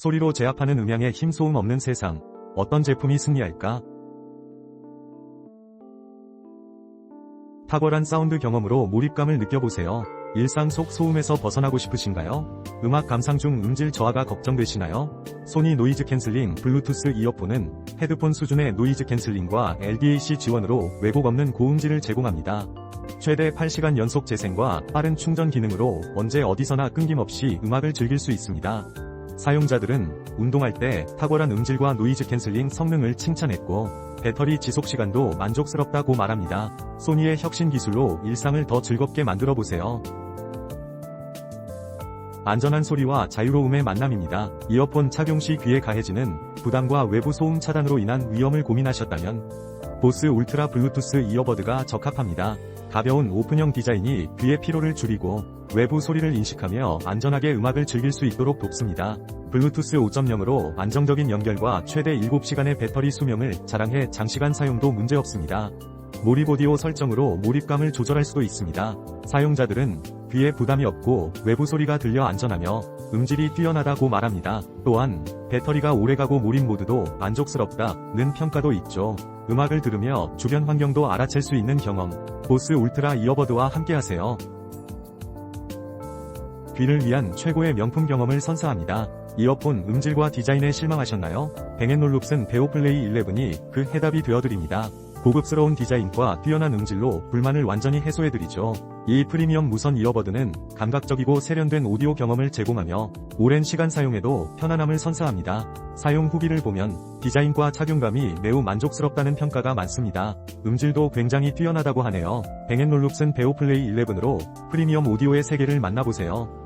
소리로 제압하는 음향에 힘소음 없는 세상. 어떤 제품이 승리할까? 탁월한 사운드 경험으로 몰입감을 느껴보세요. 일상 속 소음에서 벗어나고 싶으신가요? 음악 감상 중 음질 저하가 걱정되시나요? 소니 노이즈 캔슬링 블루투스 이어폰은 헤드폰 수준의 노이즈 캔슬링과 LDAC 지원으로 왜곡 없는 고음질을 제공합니다. 최대 8시간 연속 재생과 빠른 충전 기능으로 언제 어디서나 끊김없이 음악을 즐길 수 있습니다. 사용자들은 운동할 때 탁월한 음질과 노이즈 캔슬링 성능을 칭찬했고 배터리 지속 시간도 만족스럽다고 말합니다. 소니의 혁신 기술로 일상을 더 즐겁게 만들어 보세요. 안전한 소리와 자유로움의 만남입니다. 이어폰 착용 시 귀에 가해지는 부담과 외부 소음 차단으로 인한 위험을 고민하셨다면 보스 울트라 블루투스 이어버드가 적합합니다. 가벼운 오픈형 디자인이 귀의 피로를 줄이고 외부 소리를 인식하며 안전하게 음악을 즐길 수 있도록 돕습니다. 블루투스 5.0으로 안정적인 연결과 최대 7시간의 배터리 수명을 자랑해 장시간 사용도 문제없습니다. 몰입 오디오 설정으로 몰입감을 조절할 수도 있습니다. 사용자들은 귀에 부담이 없고 외부 소리가 들려 안전하며 음질이 뛰어나다고 말합니다. 또한 배터리가 오래가고 몰입 모드도 만족스럽다는 평가도 있죠. 음악을 들으며 주변 환경도 알아챌 수 있는 경험. 보스 울트라 이어버드와 함께하세요. 귀를 위한 최고의 명품 경험을 선사합니다. 이어폰 음질과 디자인에 실망하셨나요? 뱅앤놀룹슨 베오플레이 11이 그 해답이 되어드립니다. 고급스러운 디자인과 뛰어난 음질로 불만을 완전히 해소해드리죠. 이 프리미엄 무선 이어버드는 감각적이고 세련된 오디오 경험을 제공하며 오랜 시간 사용해도 편안함을 선사합니다. 사용 후기를 보면 디자인과 착용감이 매우 만족스럽다는 평가가 많습니다. 음질도 굉장히 뛰어나다고 하네요. 뱅앤놀룹슨 베오플레이 11으로 프리미엄 오디오의 세계를 만나보세요.